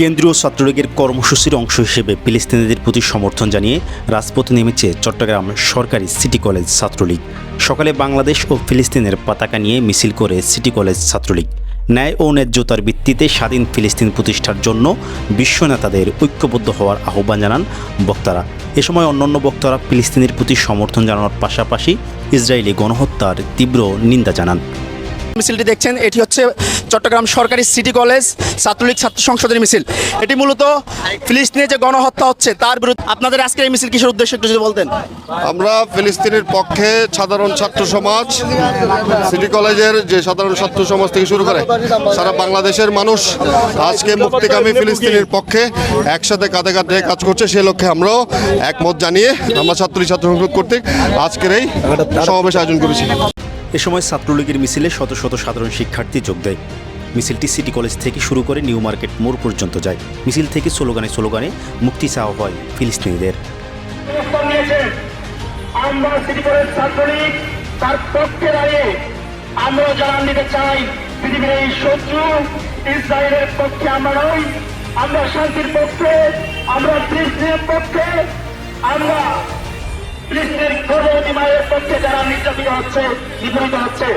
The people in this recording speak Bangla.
কেন্দ্রীয় ছাত্রলীগের কর্মসূচির অংশ হিসেবে ফিলিস্তিনিদের প্রতি সমর্থন জানিয়ে রাজপথে নেমেছে চট্টগ্রাম সরকারি সিটি কলেজ ছাত্রলীগ। সকালে বাংলাদেশ ও ফিলিস্তিনের পতাকা নিয়ে মিছিল করে সিটি কলেজ ছাত্রলীগ। ন্যায় ও ন্যায্যতার ভিত্তিতে স্বাধীন ফিলিস্তিন প্রতিষ্ঠার জন্য বিশ্ব নেতাদের ঐক্যবদ্ধ হওয়ার আহ্বান জানান বক্তারা। এ সময় অন্যান্য বক্তারা ফিলিস্তিনের প্রতি সমর্থন জানানোর পাশাপাশি ইসরায়েলি গণহত্যার তীব্র নিন্দা জানান। মিছিলটি দেখছেন, এটি হচ্ছে চট্টগ্রাম সরকারি সিটি কলেজ ছাত্রলীগ ছাত্র সংসদের মিছিল। এটি মূলত ফিলিস্তিনে যে গণহত্যা হচ্ছে, তার বিরুদ্ধে আপনাদের আজকের এই মিছিল কিসের উদ্দেশ্যে একটু যদি বলতেন? আমরা ফিলিস্তিনের পক্ষে সাধারণ ছাত্র সমাজ, সিটি কলেজের যে সাধারণ ছাত্র সমাজ থেকে শুরু করে সারা বাংলাদেশের মানুষ আজকে মুক্তিকামী ফিলিস্তিনের পক্ষে একসাথে কাঁধে কাঁধে কাজ করছে। সে লক্ষ্যে আমরাও একমত জানিয়ে আমরা ছাত্রলীগ ছাত্র সংসদ কর্তৃক আজকের এই সমাবেশ আয়োজন করেছি। এ সময় ছাত্রলীগের মিছিলে শত শত সাধারণ শিক্ষার্থী যোগ দেয়। মিছিলটি সিটি কলেজ থেকে শুরু করে নিউ মার্কেট মোড় পর্যন্ত যায়। মিছিল থেকে স্লোগানে স্লোগানে মুক্তি চাওয়া হয় ফিলিস্তিনিদের। আমরা চাই শান্তির পক্ষে, আমরা পক্ষে, আমরা হচ্ছে যারা নির্যাতিত হচ্ছে নিপীড়িত হচ্ছে।